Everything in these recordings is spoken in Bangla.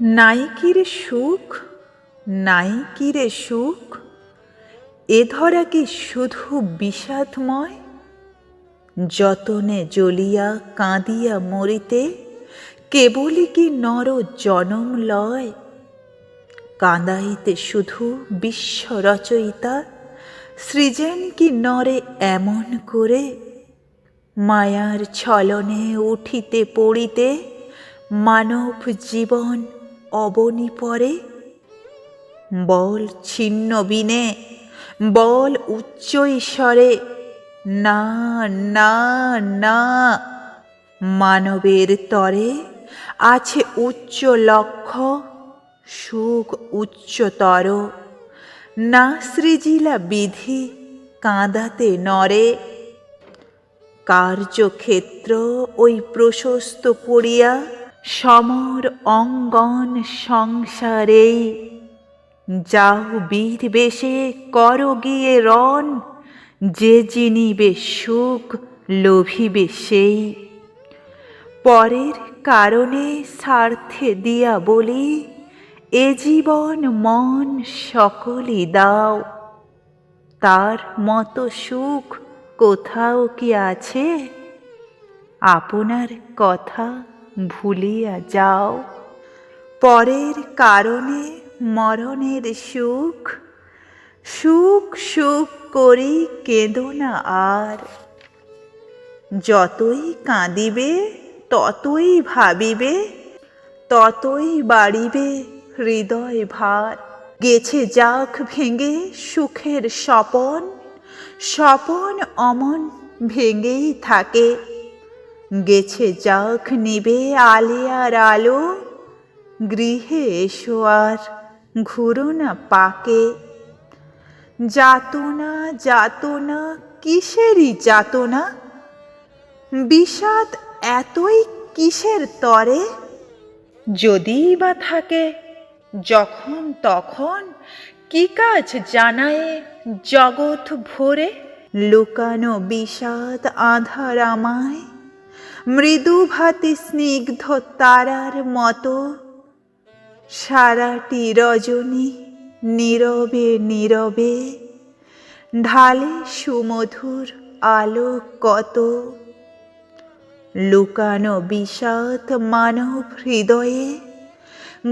নাইকিরে সুখ নাইকিরে সুখ, এ ধরা কি শুধু বিষাদময়? যতনে জ্বলিয়া কাঁদিয়া মরিতে, কেবলই কি নর জনম লয়? কাঁদাইতে শুধু বিশ্ব রচয়িতা সৃজেন কি নরে এমন করে? মায়ার ছলনে উঠিতে পড়িতে মানব জীবন অবনী পরে? বল ছিন্ন বিনে, বল উচ্চ ঈশ্বরে। না না না, মানবের তরে আছে উচ্চ লক্ষ্য, সুখ উচ্চতর। না সৃজিলা বিধি কাঁদাতে নরে। কার্যক্ষেত্র ওই প্রশস্ত করিয়া সমর অঙ্গন সংসারে। যাও বীর বেশে কর গিয়ে রণ, যে জিনিবে সুখ লোভিবে সেই। পরের কারণে স্বার্থে দিয়া বলি, এ জীবন মন সকলই দাও। তার মতো সুখ কোথাও কি আছে? আপনার কথা ভুলিয়া যাও। পরের কারণে মরণের সুখ সুখ সুখ করি কেঁদো না আর। যতই কাঁদিবে, ততই ভাবিবে, ততই বাড়িবে হৃদয় ভার। গেছে যাক ভেঙে সুখের স্বপন স্বপন অমন ভেঙেই থাকে। গেছে যাক নিবে আলিয়ার আলো। গৃহে এসো আর ঘুরো না পাকে। যাতনা যাতনা, কিসেরই যাতনা? বিষাদ এতই কিসের তরে? যদিই বা থাকে, যখন তখন কি কাজ জানায় জগৎ ভরে? লুকানো বিষাদ আধার আমায়। মৃদু ভাতি স্নিগ্ধ তারার মতো। সারাটি রজনী নীরবে নীরবে। ঢালে সুমধুর আলো কত। লুকানো বিষাদ মানব হৃদয়ে।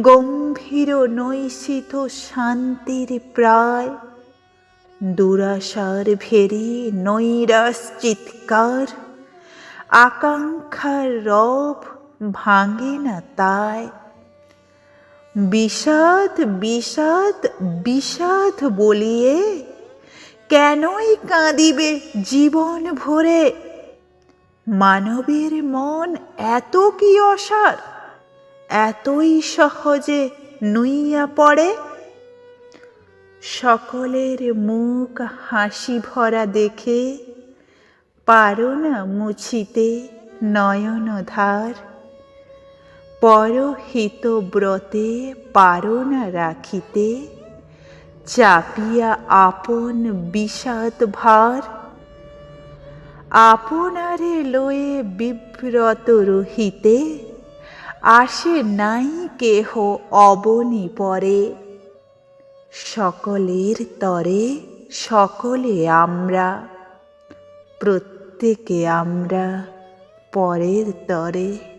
গম্ভীর নৈশিত শান্তির প্রায়। দুরাশার ভেরি নৈরাস চিৎকার। আকাঙ্ক্ষার রব ভাঙে না তাই। বিষাদ বিষাদ বিষাদ বলিয়ে কেনই কাঁদিবে জীবন ভরে? মানবের মন এত কি অসার, এতই সহজে নুইয়া পড়ে? সকলের মুখ হাসি ভরা দেখে পারো না মুছিতে নয়ন ধার পরহিত ব্রতে পারো না রাখিতে, চাপিয়া আপন বিষাদ ভার। আপনারে লয়ে বিব্রত রহিতে, আসে নাই কেহ অবনি পরে। সকলের তরে সকলে আমরা। প্রত্যেকে আমরা পরের তরে